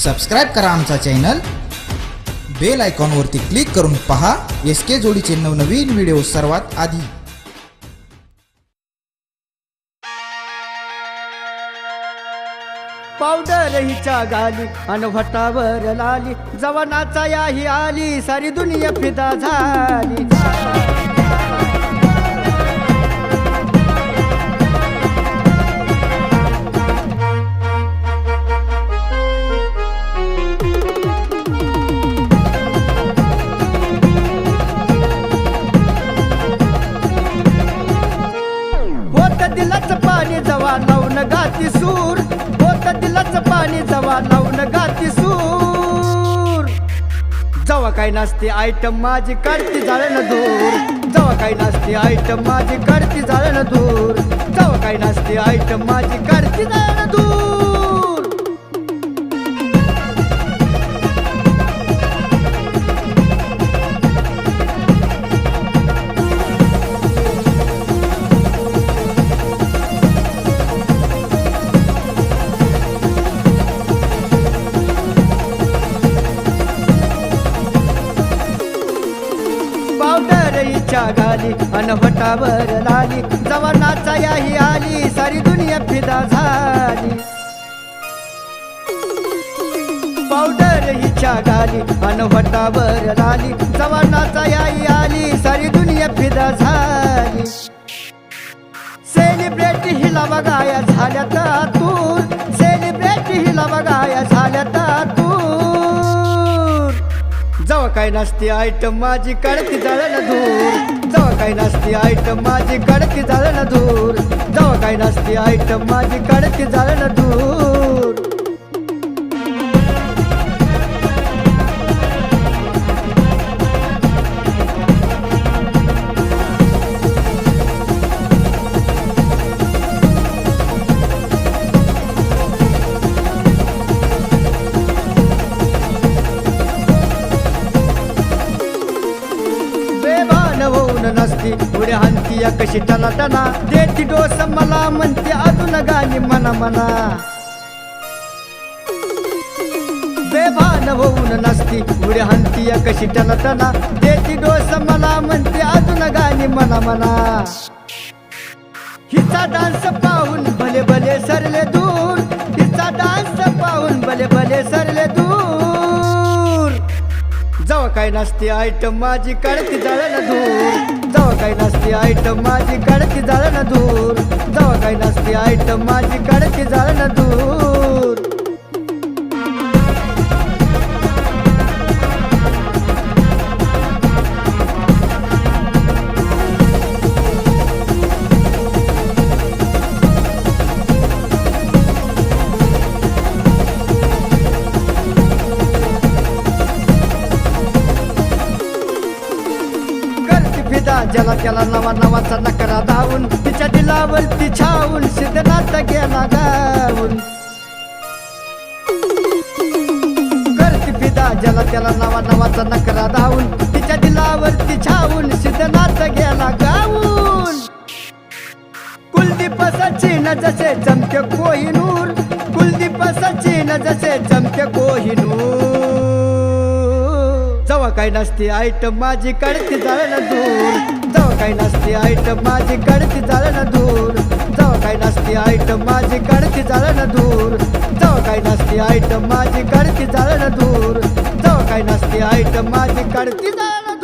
Subscribe करा आमचा channel. Bell आयकॉनवरती click करून पहा. एस के जोडीचे नवनवीन व्हिडिओ सर्वात आधी. पावडर हिच्या गाली अन भटावर लाली. जवानाचा याही आली. सारी दुनिया फिदा झाली. पाणी जवा लावून गाती सूर. होत दिलाच पाणी जवा लावून गाती सूर. जवा काही नसते आयटम माझी काढती जाळण दूर. जवा काही नसते आयटम माझी काढती जाळण दूर. जवा काही नसते आयटम माझी काढती जाळण दूर. पावडर हिच्या गाली अन लाली जवानाचा याही आली सारी दुनिया फिदा झाली. पावडर हिच्या गाली अनवटावर लाली जवानाचा याही आली सारी दुनिया फिदा झाली. सेलिब्रेट हिला बघाया झाल्या तू सेलिब्रेट हिला बघा जवा काय नसती आयटम माझी कडकी ना दूर. जवा काय नसती आयटम माझी कडकी ना दूर. जवा काय नसती आयटम माझी कडकी ना दूर. होऊन पुढे हानती या कशी टना टना देती डोस मला म्हणते अजून गाणी मना मना बेभान होऊन नसती पुढे हानती या कशी टना टना देती डोस मला म्हणते अजून गाणी मना मना हिचा डान्स पाहून भले भले सरले दूर. हिचा डान्स पाहून भले भले सरले दूर. जावा काय नसती आयटम माझी कडकी ना दूर. जावा काय नसती आयटम माझी कडकी ना दूर. जावा काय नसती आयटम माझी कडकी ना दूर. करती ज्याला त्याला नवा नवाचा नकरा धावून तिच्या दिलावर तिछावून सिद्धनाथ गेला गाऊन करती फिदा ज्याला त्याला नवा नवाचा नकरा धावून तिच्या दिलावर तिछावून सिद्धनाथ गेला गाऊन कुलदीप सचिन जसे जमके कोहिनूर. कुलदीप सचिन जसे जमके कोहिनूर. जवा काही नसते आयटम माझी कडती जाळण दूर जवा काही नसते आयटम माझी कडती जाळण दूर जवा काही नसते आयटम माझी कडती जाळण दूर जवा काही नसते आयटम माझी कडती जाळण दूर जवा काही नसते आयटम माझी कडती जाळण